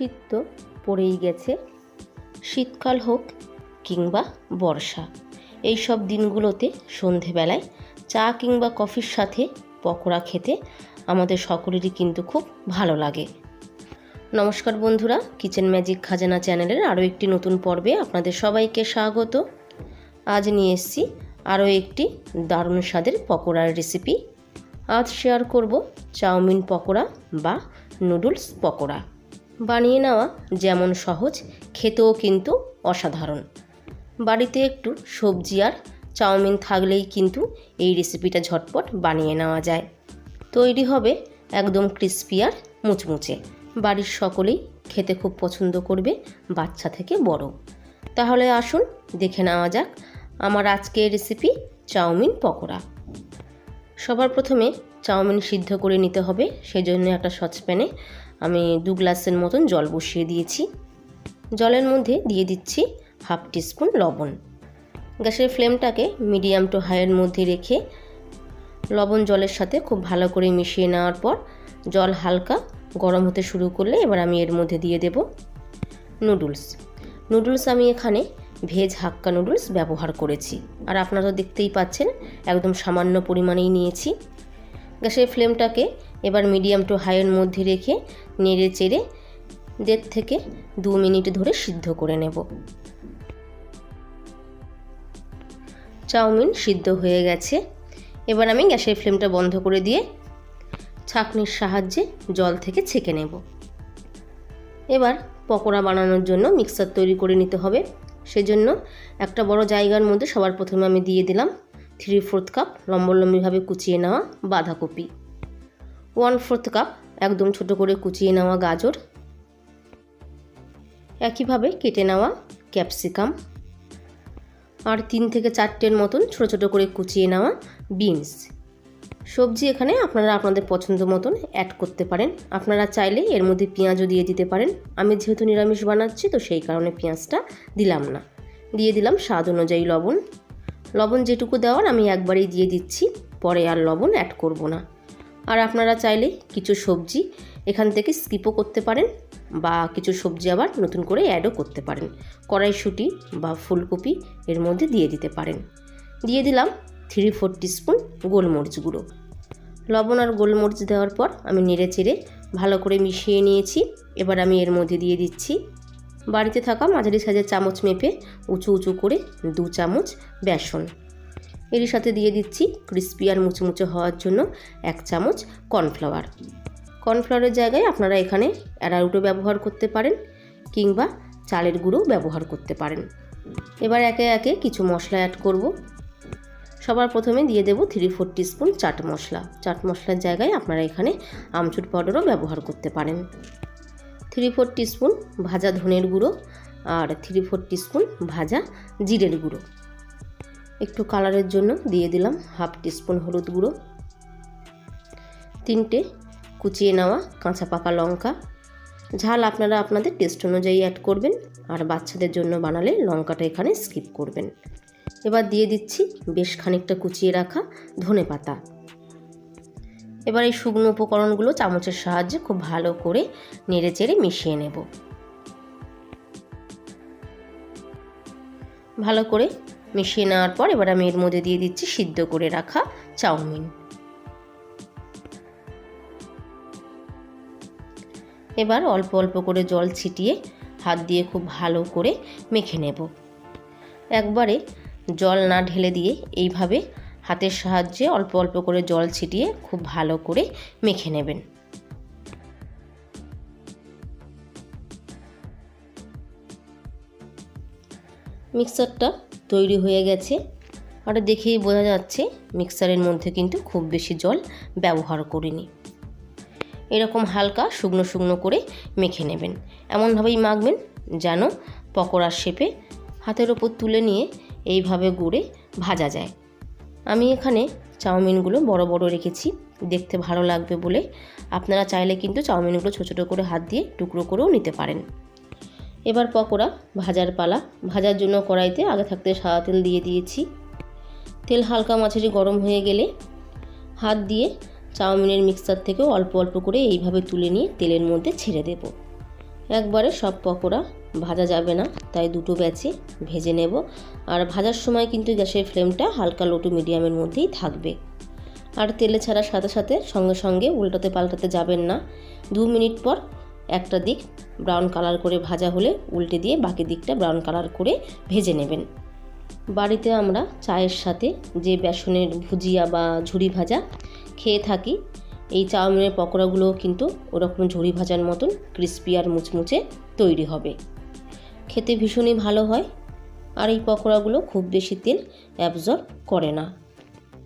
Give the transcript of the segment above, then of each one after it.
শীত তো পড়েই গেছে। শীতকাল হোক কিংবা বর্ষা এই সব দিনগুলোতে সন্ধেবেলায় চা কিংবা কফির সাথে পকোড়া খেতে আমাদের সকলেরই কিন্তু খুব ভালো লাগে। নমস্কার বন্ধুরা, কিচেন ম্যাজিক খাজানা চ্যানেলের আরও একটি নতুন পর্বে আপনাদের সবাইকে স্বাগত। আজ নিয়ে এসেছি আরও একটি দারুণ স্বাদের পকোড়ার রেসিপি আজ শেয়ার করব চাউমিন পকোড়া বা নুডলস পকোড়া। বানিয়ে নেওয়া যেমন সহজ, খেতেও কিন্তু অসাধারণ। বাড়িতে একটু সবজি আর চাউমিন থাকলেই কিন্তু এই রেসিপিটা ঝটপট বানিয়ে নেওয়া যায়। তৈরি হবে একদম ক্রিস্পি আর মুচমুচে। বাড়ির সকলেই খেতে খুব পছন্দ করবে বাচ্চা থেকে বড়। তাহলে আসুন, দেখে নেওয়া যাক আমার আজকের রেসিপি চাউমিন পকোড়া। সবার প্রথমে চাউমিন সিদ্ধ করে নিতে হবে, সেজন্য একটা সসপ্যানে আমি দু গ্লাসের মতন জল বসিয়ে দিয়েছি। জলের মধ্যে দিয়ে দিচ্ছি হাফ টিস্পুন লবণ। গ্যাসের ফ্লেমটাকে মিডিয়াম টু হাইয়ের মধ্যে রেখে লবণ জলের সাথে খুব ভালো করে মিশিয়ে নেওয়ার পর জল হালকা গরম হতে শুরু করলে এবার আমি এর মধ্যে দিয়ে দেব নুডলস। নুডলস আমি এখানে ভেজ হাক্কা নুডলস ব্যবহার করেছি। আর আপনারা তো দেখতেই পাচ্ছেন, একদম সামান্য পরিমাণেই নিয়েছি। গ্যাসের ফ্লেমটাকে এবার মিডিয়াম টু হাইয়ের মধ্যে রেখে নেড়ে চেড়ে দেড় থেকে দু মিনিট ধরে সিদ্ধ করে নেব। চাউমিন সিদ্ধ হয়ে গেছে। এবার আমি গ্যাসের ফ্লেমটা বন্ধ করে দিয়ে ছাঁকনির সাহায্যে জল থেকে ছেঁকে নেব। এবার পকোড়া বানানোর জন্য মিক্সার তৈরি করে নিতে হবে। সেজন্য একটা বড় জায়গার মধ্যে সবার প্রথমে আমি দিয়ে দিলাম থ্রি ফোর্থ কাপ লম্বলম্বিভাবে কুচিয়ে নেওয়া বাঁধাকপি। ওয়ান ফোর্থ কাপ একদম ছোট করে কুচিয়ে নেওয়া গাজর। একইভাবে কেটে নেওয়া ক্যাপসিকাম। আর তিন থেকে চারটের মতন ছোট ছোট করে কুচিয়ে নেওয়া বিনস। সবজি এখানে আপনারা আপনাদের পছন্দ মতন অ্যাড করতে পারেন। আপনারা চাইলে এর মধ্যে পেঁয়াজও দিয়ে দিতে পারেন। আমি যেহেতু নিরামিষ বানাচ্ছি, তো সেই কারণে পেঁয়াজটা দিলাম না। দিয়ে দিলাম স্বাদ অনুযায়ী লবণ। লবণ যেটুকু দেওয়ার আমি একবারেই দিয়ে দিচ্ছি। পরে আর লবণ অ্যাড করব না। আর আপনারা চাইলে কিছু সবজি এখান থেকে স্কিপও করতে পারেন বা কিছু সবজি আবার নতুন করে অ্যাডও করতে পারেন। কড়াইশুঁটি বা ফুলকপি এর মধ্যে দিয়ে দিতে পারেন। দিয়ে দিলাম থ্রি ফোর টিস্পুন গোলমরিচ গুঁড়ো। লবণ আর গোলমরিচ দেওয়ার পর আমি নেড়ে চেড়ে ভালো করে মিশিয়ে নিয়েছি। এবার আমি এর মধ্যে দিয়ে দিচ্ছি বাড়িতে থাকা মাঝারি সাইজের চামচ মেপে উঁচু উঁচু করে দু চামচ বেসন। এর সাথে দিয়ে দিচ্ছি ক্রিস্পি আর মুচমুচে হওয়ার জন্য এক চামচ কর্নফ্লাওয়ার কর্নফ্লাওয়ারের জায়গায় আপনারা এখানে অ্যারারুটও ব্যবহার করতে পারেন কিংবা চালের গুঁড়ো ব্যবহার করতে পারেন। এবার একে একে কিছু মশলা অ্যাড করব। সবার প্রথমে দিয়ে দেবো three four teaspoon chaat masala. Chaat মশলার জায়গায় আপনারা এখানে আমচুর পাউডারও ব্যবহার করতে পারেন। থ্রি ফোর টিস্পুন ভাজা ধনের গুঁড়ো আর থ্রি ফোর টিস্পুন ভাজা জিরের গুঁড়ো। একটু কালারের জন্য দিয়ে দিলাম হাফ টিস্পুন হলুদ গুঁড়ো। তিনটে কুচিয়ে নেওয়া কাঁচা পাকা লঙ্কা। ঝাল আপনারা আপনাদের টেস্ট অনুযায়ী অ্যাড করবেন আর বাচ্চাদের জন্য বানালে লঙ্কাটা এখানে স্কিপ করবেন। এবার দিয়ে দিচ্ছি বেশ খানিকটা কুচিয়ে রাখা ধনে পাতা। এবার এই শুকনো উপকরণগুলো চামচের সাহায্যে খুব ভালো করে নেড়ে চেড়ে মিশিয়ে নেব। ভালো করে মিশিয়ে নেওয়ার পর এবার আমি এর মধ্যে দিয়ে দিচ্ছি সিদ্ধ করে রাখা চাউমিন। এবার অল্প অল্প করে জল ছিটিয়ে হাত দিয়ে খুব ভালো করে মেখে নেব। একবারে জল না ঢেলে দিয়ে এইভাবে হাতের সাহায্যে অল্প অল্প করে জল ছিটিয়ে খুব ভালো করে মেখে নেবেন। মিক্সারটা তৈরি হয়ে গেছে। আর দেখেই বোঝা যাচ্ছে মিক্সারের মধ্যে কিন্তু খুব বেশি জল ব্যবহার করিনি। এরকম হালকা শুকনো শুকনো করে মেখে নেবেন। এমনভাবেই মাখবেন যেন পকোড়ার শেপে হাতের ওপর তুলে নিয়ে এইভাবে গুড়ে ভাজা যায়। আমি এখানে চাউমিনগুলো বড় বড় রেখেছি, দেখতে ভালো লাগবে বলে। আপনারা চাইলে কিন্তু চাউমিনগুলো ছোটো ছোটো করে হাত দিয়ে টুকরো করেও নিতে পারেন। এবার পকোড়া, ভাজার পালা। ভাজার জন্য কড়াইতে আগে থাকতে সাদা তেল দিয়ে দিয়েছি। তেল হালকা মাঝারি গরম হয়ে গেলে হাত দিয়ে চাউমিনের মিক্সার থেকেও অল্প অল্প করে এইভাবে তুলে নিয়ে তেলের মধ্যে ছেড়ে দেব। একবারে সব পকোড়া ভাজা যাবে না, তাই দুটো ব্যাচে ভেজে নেব। আর ভাজার সময় কিন্তু গ্যাসের ফ্লেমটা হালকা লো টু মিডিয়ামের মধ্যেই থাকবে। আর তেলে ছাড়ার সাথে সাথে সঙ্গে সঙ্গে উল্টাতে পাল্টাতে যাবেন না। দু মিনিট পর একটা দিক ব্রাউন কালার করে ভাজা হলে উল্টে দিয়ে বাকি দিকটা ব্রাউন কালার করে ভেজে নেবেন। বাড়িতে আমরা চায়ের সাথে যে বেসনের ভুজিয়া বা ঝুড়ি ভাজা খেয়ে থাকি, এই চাউমিনের পকোড়াগুলো কিন্তু ওরকম ঝুড়ি ভাজার মতন ক্রিস্পি আর মুচমুচে তৈরি হবে। খেতে ভীষণই ভালো হয় আর এই পকোড়াগুলো খুব বেশি তেল অ্যাবজর্ব করে না।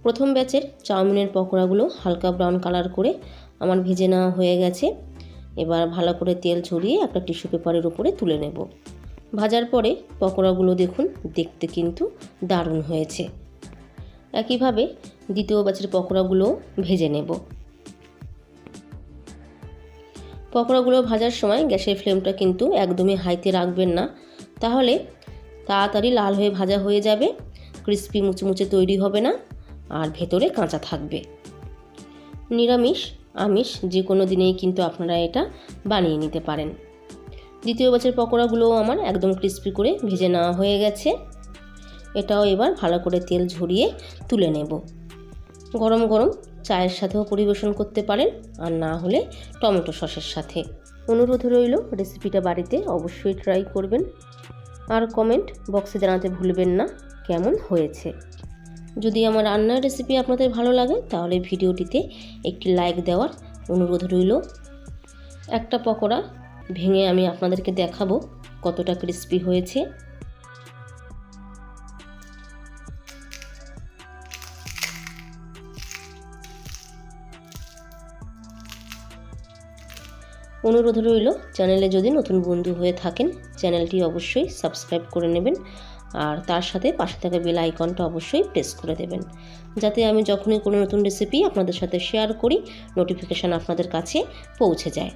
প্রথম ব্যাচের চাউমিনের পকোড়াগুলো হালকা ব্রাউন কালার করে আমার ভেজে নেওয়া হয়ে গেছে। এবার ভালো করে তেল ছড়িয়ে একটা টিস্যু পেপারের উপরে তুলে নেব। ভাজার পরে পকোড়াগুলো দেখুন, দেখতে কিন্তু দারুণ হয়েছে। একইভাবে দ্বিতীয় ব্যাচের পকোড়াগুলো ভেজে নেব। পকোড়াগুলো ভাজার সময় গ্যাসের ফ্লেমটা কিন্তু একদমই হাইতে রাখবেন না। তাহলে তাড়াতাড়ি লাল হয়ে ভাজা হয়ে যাবে ক্রিস্পি মুচমুচে তৈরি হবে না, আর ভেতরে কাঁচা থাকবে। নিরামিষ আমিষ যে কোনো দিনেই কিন্তু আপনারা এটা বানিয়ে নিতে পারেন। দ্বিতীয় বছর পকোড়াগুলোও আমার একদম ক্রিস্পি করে ভেজে নেওয়া হয়ে গেছে। এটাও এবার ভালো করে তেল ঝরিয়ে তুলে নেব। গরম গরম চায়ের সাথেও পরিবেশন করতে পারেন, আর না হলে টমেটো সসের সাথে। অনুরোধ রইল রেসিপিটা বাড়িতে অবশ্যই ট্রাই করবেন। আর কমেন্ট বক্সে জানাতে ভুলবেন না, কেমন হয়েছে। যদি আমার রান্নার রেসিপি আপনাদের ভালো লাগে, তাহলে ভিডিওটিতে একটি লাইক দেওয়ার অনুরোধ রইল। একটা পকোড়া ভেঙে আমি আপনাদেরকে দেখাবো কতটা ক্রিস্পি হয়েছে। অনুরোধ রইল, চ্যানেলে যদি নতুন বন্ধু হয়ে থাকেন, চ্যানেলটি অবশ্যই সাবস্ক্রাইব করে নেবেন। আর তার সাথে পাশে থাকা বেল আইকনটা অবশ্যই প্রেস করে দেবেন। যাতে আমি যখনই কোনো নতুন রেসিপি আপনাদের সাথে শেয়ার করি নোটিফিকেশান আপনাদের কাছে পৌঁছে যায়।